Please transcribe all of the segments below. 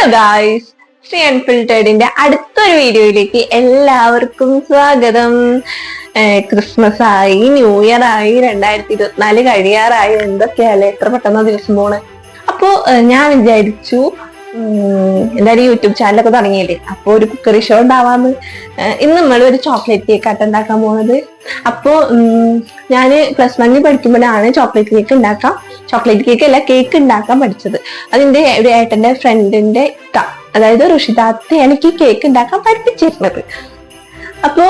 Hello guys free അൺഫിൽറ്റേഡിന്റെ അടുത്തൊരു വീഡിയോയിലേക്ക് എല്ലാവർക്കും സ്വാഗതം. ക്രിസ്മസ് ആയി ന്യൂ ഇയർ ആയി രണ്ടായിരത്തി ഇരുപത്തിനാല് കഴിയാറായി. എന്തൊക്കെയല്ലേ? എത്ര പെട്ടെന്ന് ദിവസം പോണ്. അപ്പോ ഞാൻ വിചാരിച്ചു എന്തായാലും യൂട്യൂബ് ചാനലൊക്കെ തുടങ്ങിയില്ലേ? അപ്പൊ ഒരു കുക്കറി ഷോ ഉണ്ടാവാന്ന് ഇന്ന് നമ്മൾ ഒരു ചോക്ലേറ്റ് കേക്ക് ആട്ട് ഉണ്ടാക്കാൻ പോകുന്നത് അപ്പോ ഞാൻ പ്ലസ് വണ്ണിൽ പഠിക്കുമ്പോഴാണ് ചോക്ലേറ്റ് കേക്ക് ഉണ്ടാക്കാം ചോക്ലേറ്റ് കേക്ക് അല്ല കേക്ക് ഉണ്ടാക്കാൻ പഠിച്ചത്. അതിന്റെ ഒരു ഏട്ടന്റെ ഫ്രണ്ടിന്റെ ഇത്ത അതായത് ഋഷിതാത്തയാണ് എനിക്ക് കേക്ക് ഉണ്ടാക്കാൻ പഠിപ്പിച്ചിരുന്നത്. അപ്പോ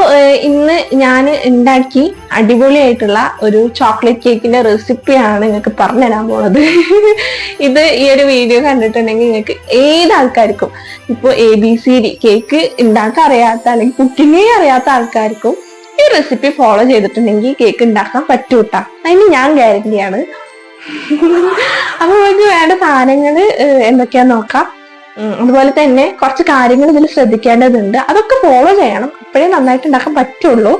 ഇന്ന് ഞാൻ ഉണ്ടാക്കി അടിപൊളിയായിട്ടുള്ള ഒരു ചോക്ലേറ്റ് കേക്കിന്റെ റെസിപ്പിയാണ് നിങ്ങൾക്ക് പറഞ്ഞു തരാൻ പോകുന്നത് ഇത് ഈ ഒരു വീഡിയോ കണ്ടിട്ടുണ്ടെങ്കിൽ നിങ്ങൾക്ക് ഏത് ആൾക്കാർക്കും ഇപ്പോൾ A B C D cake ഉണ്ടാക്കാൻ അറിയാത്ത അല്ലെങ്കിൽ കുക്കിങ്ങേ അറിയാത്ത ആൾക്കാർക്കും ഈ റെസിപ്പി ഫോളോ ചെയ്തിട്ടുണ്ടെങ്കിൽ കേക്ക് ഉണ്ടാക്കാൻ പറ്റൂട്ടാ. അതിന് ഞാൻ ഗ്യാരണ്ടിയാണ് അപ്പൊ നമുക്ക് വേണ്ട സാധനങ്ങൾ എന്തൊക്കെയാ നോക്കാം. അതുപോലെ തന്നെ കുറച്ച് കാര്യങ്ങൾ ഇതിൽ ശ്രദ്ധിക്കേണ്ടതുണ്ട്. അതൊക്കെ ഫോളോ ചെയ്യണം. അപ്പോഴേ നന്നായിട്ട് ഉണ്ടാക്കാൻ പറ്റുള്ളൂ.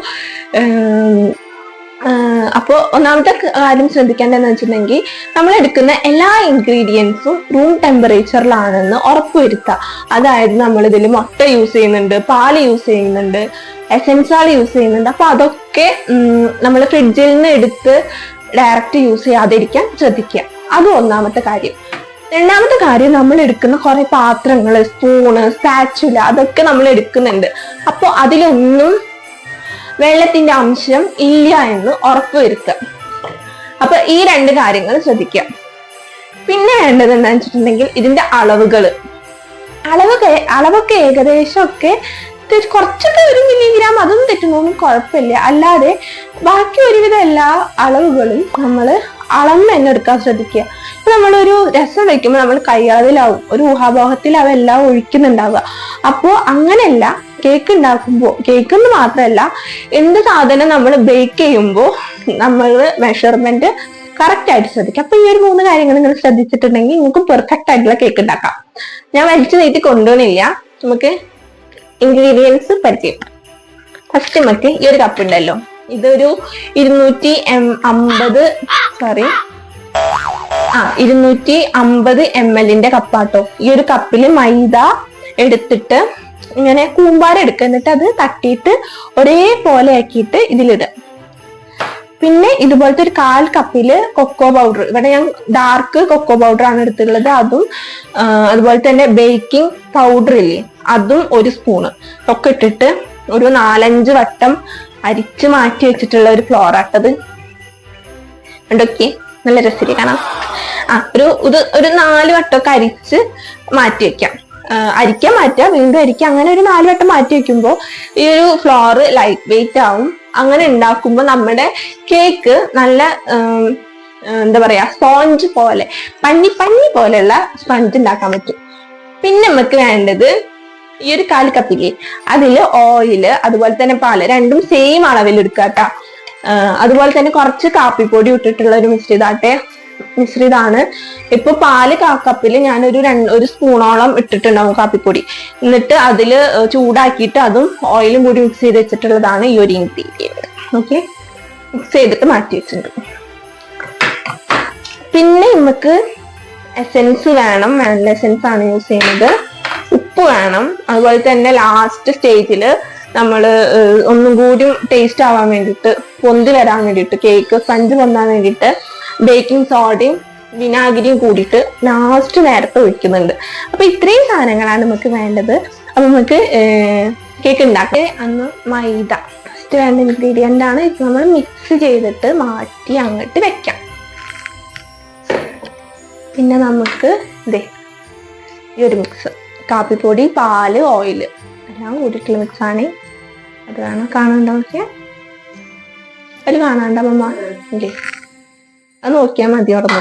അപ്പോൾ ഒന്നാമത്തെ കാര്യം ശ്രദ്ധിക്കേണ്ടതെന്ന് വെച്ചിട്ടുണ്ടെങ്കിൽ നമ്മൾ എടുക്കുന്ന എല്ലാ ഇൻഗ്രീഡിയൻസും റൂം ടെമ്പറേച്ചറിലാണെന്ന് ഉറപ്പുവരുത്തുക. അതായത് നമ്മൾ ഇതിൽ മുട്ട യൂസ് ചെയ്യുന്നുണ്ട് പാൽ യൂസ് ചെയ്യുന്നുണ്ട് എസെൻസാൾ യൂസ് ചെയ്യുന്നുണ്ട്. അപ്പോൾ അതൊക്കെ നമ്മൾ ഫ്രിഡ്ജിൽ നിന്ന് എടുത്ത് ഡയറക്റ്റ് യൂസ് ചെയ്യാതിരിക്കാൻ ശ്രദ്ധിക്കുക. അത് ഒന്നാമത്തെ കാര്യം. രണ്ടാമത്തെ കാര്യം നമ്മൾ എടുക്കുന്ന കുറെ പാത്രങ്ങൾ സ്പൂണ് സ്പാച്ചുല അതൊക്കെ നമ്മൾ എടുക്കുന്നുണ്ട് അപ്പോൾ അതിലൊന്നും വെള്ളത്തിന്റെ അംശം ഇല്ല എന്ന് ഉറപ്പുവരുത്തുക അപ്പൊ ഈ രണ്ട് കാര്യങ്ങൾ ശ്രദ്ധിക്കുക. പിന്നെ വേണ്ടത് എന്താണെന്ന് വെച്ചിട്ടുണ്ടെങ്കിൽ ഇതിന്റെ അളവുകൾ അളവൊക്കെ അളവൊക്കെ ഏകദേശം ഒക്കെ കുറച്ചൊക്കെ ഒരു മില്ലിഗ്രാം അതൊന്നും തെറ്റുന്നൊന്നും കുഴപ്പമില്ല. അല്ലാതെ ബാക്കി ഒരുവിധം എല്ലാ അളവുകളും നമ്മൾ അളന്ന് തന്നെ എടുക്കാൻ ശ്രദ്ധിക്കുക. ഇപ്പൊ നമ്മളൊരു രസം വെക്കുമ്പോൾ നമ്മൾ കൈയളവിലാവും ഒരു ഊഹാപോഹത്തിലാവും എല്ലാം ഒഴിക്കുന്നുണ്ടാവുക. അപ്പോ അങ്ങനെയല്ല കേക്ക് ഉണ്ടാക്കുമ്പോൾ കേക്ക് എന്ന് മാത്രമല്ല എന്ത് സാധനം നമ്മൾ ബേക്ക് ചെയ്യുമ്പോൾ നമ്മൾ മെഷർമെന്റ് കറക്റ്റ് ആയിട്ട് ശ്രദ്ധിക്കുക. അപ്പൊ ഈ ഒരു മൂന്ന് കാര്യങ്ങൾ നിങ്ങൾ ശ്രദ്ധിച്ചിട്ടുണ്ടെങ്കിൽ നിങ്ങൾക്ക് പെർഫെക്റ്റ് ആയിട്ടുള്ള കേക്ക് ഉണ്ടാക്കാം. ഞാൻ വലിച്ചു നീട്ടി കൊണ്ടുപോകുന്നില്ല നമുക്ക് ഇൻഗ്രീഡിയൻസ് പരിചയം ഫസ്റ്റ് നമുക്ക് ഈ ഒരു കപ്പ് ഉണ്ടല്ലോ. ഇതൊരു ഇരുന്നൂറ്റി അമ്പത് സോറി ആ ഇരുന്നൂറ്റി അമ്പത് എം എല്ലിന്റെ കപ്പാട്ടോ. ഈ ഒരു കപ്പിൽ മൈദ എടുത്തിട്ട് ഇങ്ങനെ കൂമ്പാരം എടുക്കുക. എന്നിട്ട് അത് തട്ടിയിട്ട് ഒരേപോലെ ആക്കിയിട്ട് ഇതിലിടുക. പിന്നെ ഇതുപോലത്തെ ഒരു കാൽ കപ്പിൽ കൊക്കോ പൗഡർ. ഇവിടെ ഞാൻ ഡാർക്ക് കൊക്കോ പൗഡർ ആണ് എടുത്തിട്ടുള്ളത്. അതും അതുപോലെ തന്നെ ബേക്കിംഗ് പൗഡർ ഇല്ലേ? അതും ഒരു സ്പൂണ് ഒക്കെ ഇട്ടിട്ട് ഒരു നാലഞ്ച് വട്ടം അരിച്ച് മാറ്റി വെച്ചിട്ടുള്ള ഒരു ഫ്ലോർ ആട്ടത്. ഉണ്ടൊക്കെ നല്ല രസത്തിൽ കാണാം ആ ഒരു ഇത് ഒരു നാല് വട്ടമൊക്കെ അരിച്ച് മാറ്റി വെക്കാം. അരിക്കാൻ മാറ്റുക വീണ്ടും അരിക്കുക. അങ്ങനെ ഒരു നാല് വട്ടം മാറ്റി വെക്കുമ്പോൾ ഈ ഒരു ഫ്ലോർ ലൈറ്റ് വെയിറ്റ് ആവും. അങ്ങനെ ഉണ്ടാക്കുമ്പോൾ നമ്മുടെ കേക്ക് നല്ല എന്താ പറയാ സ്പോഞ്ച് പോലെ പഞ്ഞി പഞ്ഞി പോലെയുള്ള സ്പഞ്ച് ഉണ്ടാക്കാൻ പറ്റും. പിന്നെ നമുക്ക് വേണ്ടത് ഈ ഒരു കാൽ കപ്പില്ലേ അതിൽ ഓയിൽ അതുപോലെ തന്നെ പാൽ രണ്ടും സെയിം അളവിൽ എടുക്കുക കേട്ടോ അതുപോലെ തന്നെ കുറച്ച് കാപ്പിപ്പൊടി ഇട്ടിട്ടുള്ള ഒരു മിശ്രിതാട്ടെ മിശ്രിതാണ് ഇപ്പൊ പാൽ കപ്പിൽ ഞാനൊരു രണ്ട് ഒരു സ്പൂണോളം ഇട്ടിട്ടുണ്ടാവും കാപ്പിപ്പൊടി. എന്നിട്ട് അതിൽ ചൂടാക്കിയിട്ട് അതും ഓയിലും കൂടി മിക്സ് ചെയ്ത് വെച്ചിട്ടുള്ളതാണ് ഈ ഒരു ഇൻഗ്രീഡിയന്റ് ഓക്കെ മിക്സ് ചെയ്തിട്ട് മാറ്റി വെച്ചിട്ടുണ്ട്. പിന്നെ നമുക്ക് എസെൻസ് വേണം. വാനില എസെൻസ് ആണ് യൂസ് ചെയ്യുന്നത്. വേണം. അതുപോലെ തന്നെ ലാസ്റ്റ് സ്റ്റേജിൽ നമ്മൾ ഒന്നും കൂടി ടേസ്റ്റ് ആവാൻ വേണ്ടിയിട്ട് പൊന്തി വരാൻ വേണ്ടിയിട്ട് കേക്ക് സ്പഞ്ച് പൊന്താൻ വേണ്ടിയിട്ട് ബേക്കിംഗ് സോഡയും വിനാഗിരിയും കൂടിയിട്ട് ലാസ്റ്റ് നേരത്തെ ഒഴിക്കുന്നുണ്ട്. അപ്പൊ ഇത്രയും സാധനങ്ങളാണ് നമുക്ക് വേണ്ടത്. അപ്പൊ നമുക്ക് കേക്ക് ഉണ്ടാക്കി അന്ന് മൈദ. ഫസ്റ്റ് വേണ്ട ഇൻഗ്രീഡിയന്റ് ആണ്. ഇത് നമ്മൾ മിക്സ് ചെയ്തിട്ട് മാറ്റി അങ്ങോട്ട് വെക്കാം. പിന്നെ നമുക്ക് ഇതേ ഈ ഒരു മിക്സ് കാപ്പിപ്പൊടി പാൽ ഓയിൽ എല്ലാം കൂടിയിട്ടുള്ള മിക്സാണ് അതാണ് അത് വേണം കാണാണ്ടോ നോക്കിയാ? അത് കാണാണ്ട അമ്മ? ഇല്ലേ. അത് നോക്കിയാൽ മതി ഉറന്നു.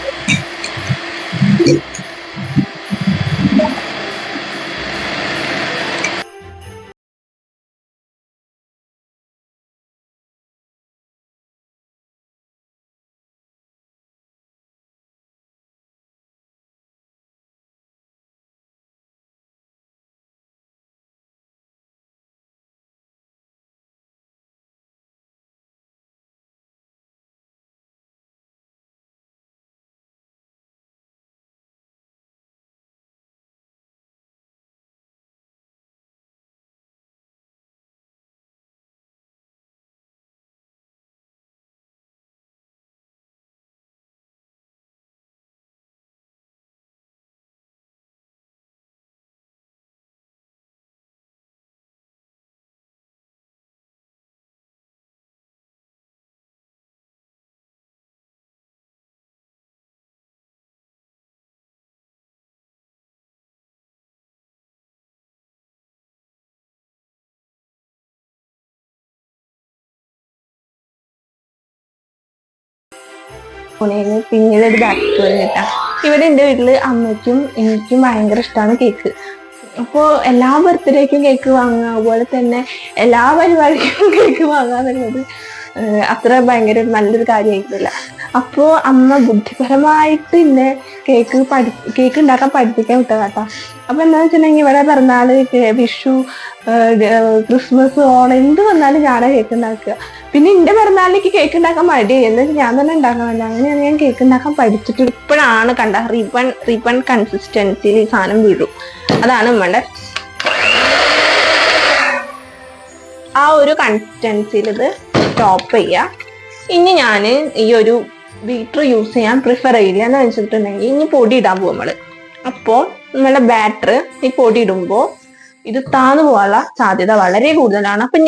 ഫോണിന് പിന്നീട് ഒരു ബാക്ക് സ്റ്റോറി കിട്ടാം. ഇവിടെ വീട്ടിൽ അമ്മയ്ക്കും എനിക്കും ഭയങ്കര ഇഷ്ടമാണ് കേക്ക് അപ്പോൾ എല്ലാ ബർത്ത്ഡേക്കും കേക്ക് വാങ്ങുക അതുപോലെ തന്നെ എല്ലാ പരിപാടിക്കും കേക്ക് വാങ്ങുക എന്നുള്ളത് അത്ര ഭയങ്കര നല്ലൊരു കാര്യമായിട്ടില്ല അപ്പോൾ അമ്മ ബുദ്ധിപരമായിട്ട് എന്നെ കേക്ക് പഠി കേക്ക് ഉണ്ടാക്കാൻ പഠിപ്പിക്കാൻ വിട്ടതാട്ടോ. അപ്പോൾ എന്താ വെച്ചിട്ടുണ്ടെങ്കിൽ ഇവിടെ പിറന്നാൾ കേ- വിഷു ക്രിസ്മസ് ഓണം എന്ത് വന്നാലും ഞാനാ കേക്ക് ഉണ്ടാക്കുക. പിന്നെ എന്റെ പിറന്നാളിലേക്ക് കേക്ക് ഉണ്ടാക്കാൻ മടിയായി എന്നിട്ട് ഞാൻ തന്നെ ഉണ്ടാക്കണമല്ലോ അങ്ങനെയാണ് ഞാൻ കേക്ക് ഉണ്ടാക്കാൻ പഠിച്ചിട്ട് ഇപ്പോഴാണ് കണ്ട റീപ്പൺ റീപ്പൺ കൺസിസ്റ്റൻസിയിൽ ഈ സാധനം വീഴും. അതാണ് നമ്മുടെ ആ ഒരു കൺസിസ്റ്റൻസിയിൽ ഇത് ടോപ്പ് ചെയ്യുക ഇനി ഞാൻ ഈ ഒരു ബീറ്റർ യൂസ് ചെയ്യാൻ പ്രിഫർ ചെയ്യില്ല എന്ന് വെച്ചിട്ടുണ്ടെങ്കിൽ ഇനി പൊടി ഇടാൻ പോകും നമ്മൾ. അപ്പോൾ നമ്മളുടെ ബാറ്റർ ഈ പൊടി ഇടുമ്പോൾ ഇത് താന്നു പോകാനുള്ള സാധ്യത വളരെ കൂടുതലാണ്. അപ്പൊ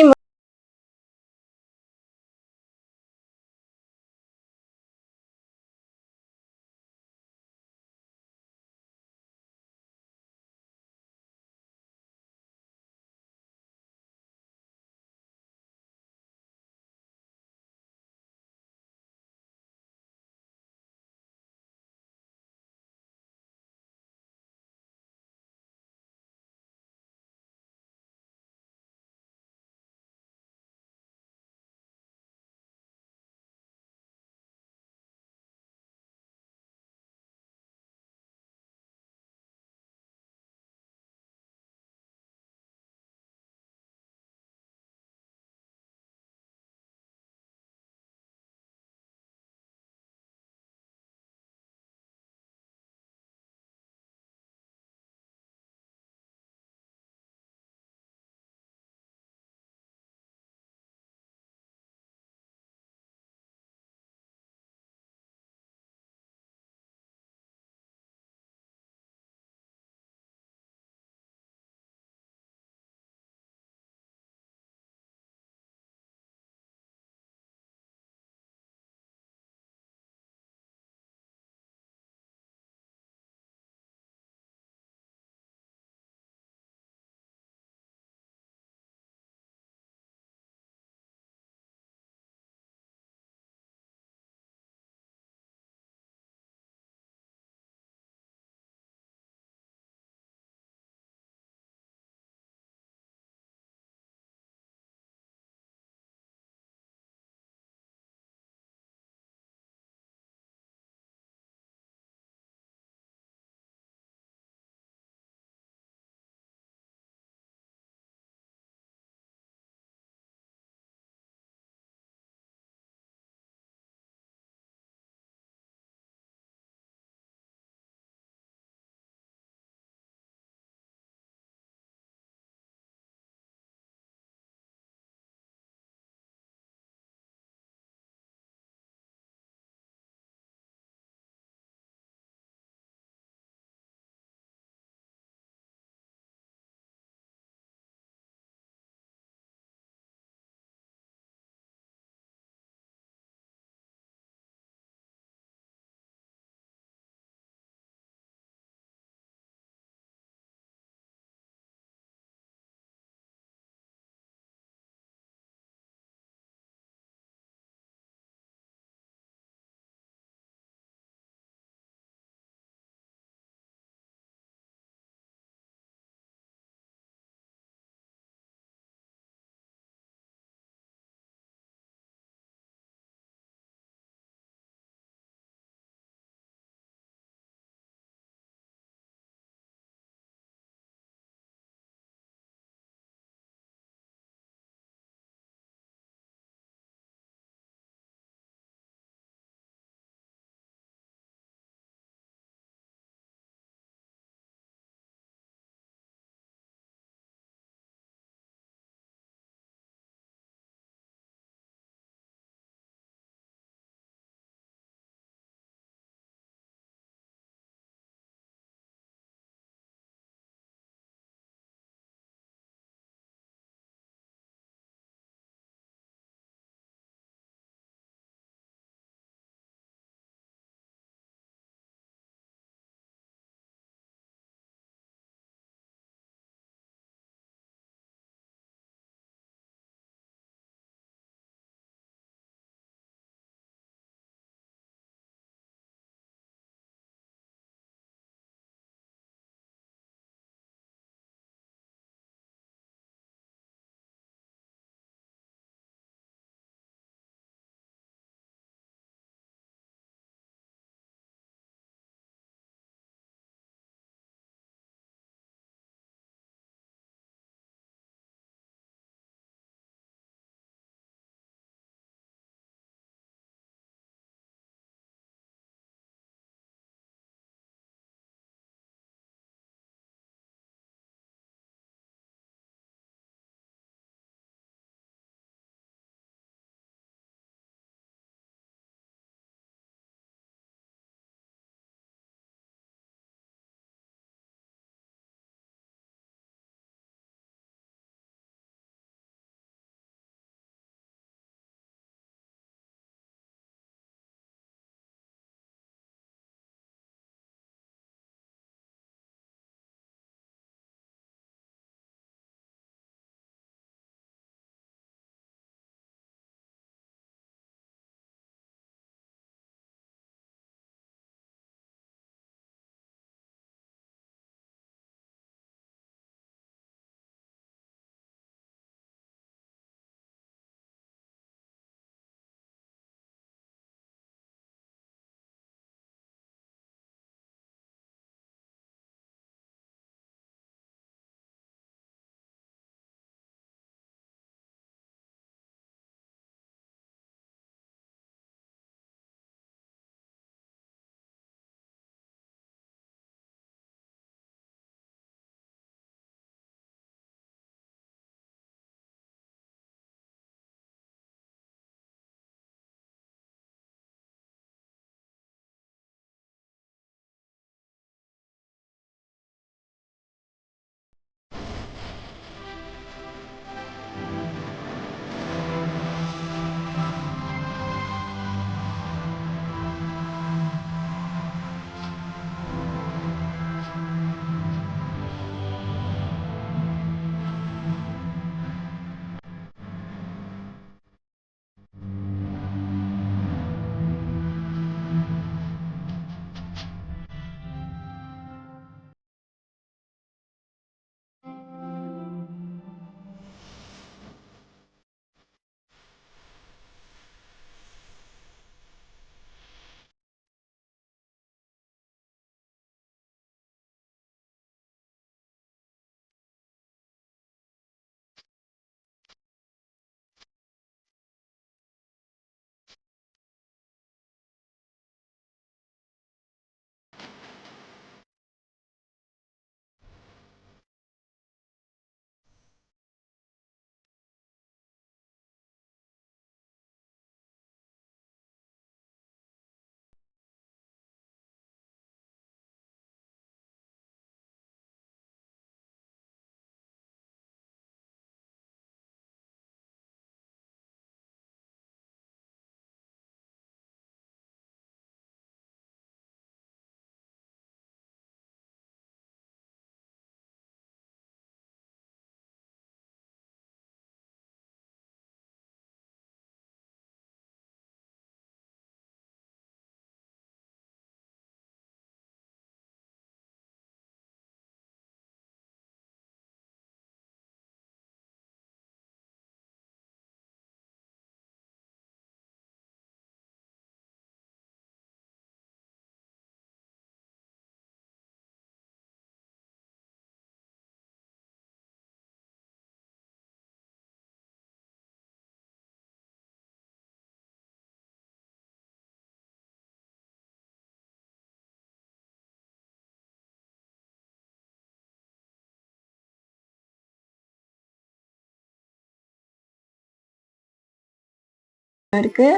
അവർക്ക്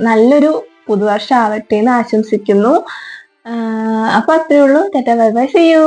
നല്ലൊരു പുതുവർഷം ആവട്ടെ എന്ന് ആശംസിക്കുന്നു. അപ്പൊ അത്രേ ഉള്ളൂ. Tata bye bye. See you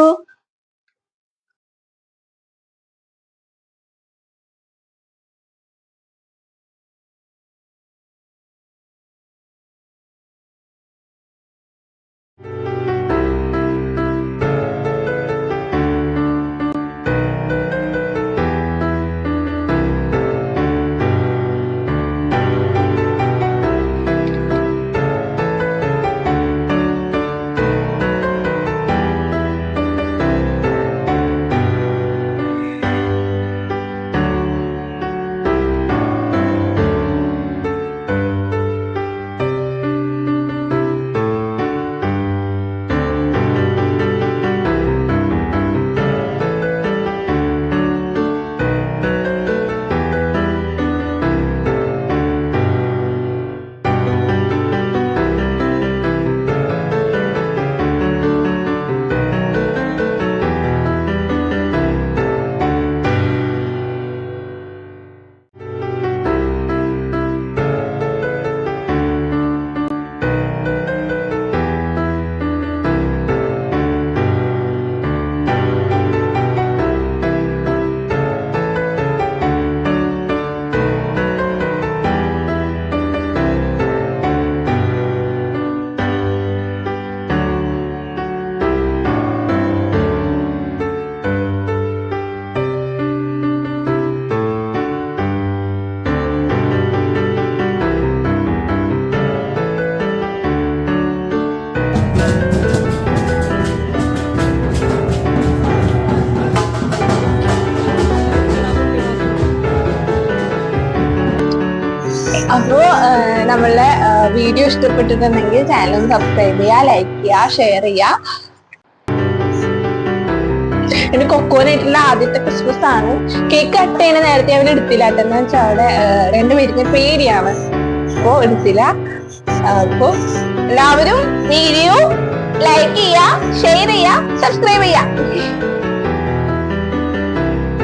video ഇഷ്ടപ്പെട്ടിട്ടുണ്ടെങ്കിൽ ചാനൽ സബ്സ്ക്രൈബ് ചെയ്യുക ലൈക്ക് ചെയ്യുക ഷെയർ ചെയ്യുക. എന്റെ കൊക്കോനായിട്ടുള്ള ആദ്യത്തെ ക്രിസ്മസ് ആണ്. കേക്ക് കട്ട് ചെയ്യുന്ന നേരത്തെ അവൻ എടുത്തില്ല എന്ന് വെച്ചാൽ അവിടെ രണ്ടുപേരുടെ പേടിയാണ് അപ്പോ എടുത്തില്ല. അപ്പോ എല്ലാവരും വീഡിയോ ലൈക്ക് ചെയ്യുക ഷെയർ ചെയ്യുക സബ്സ്ക്രൈബ് ചെയ്യുക.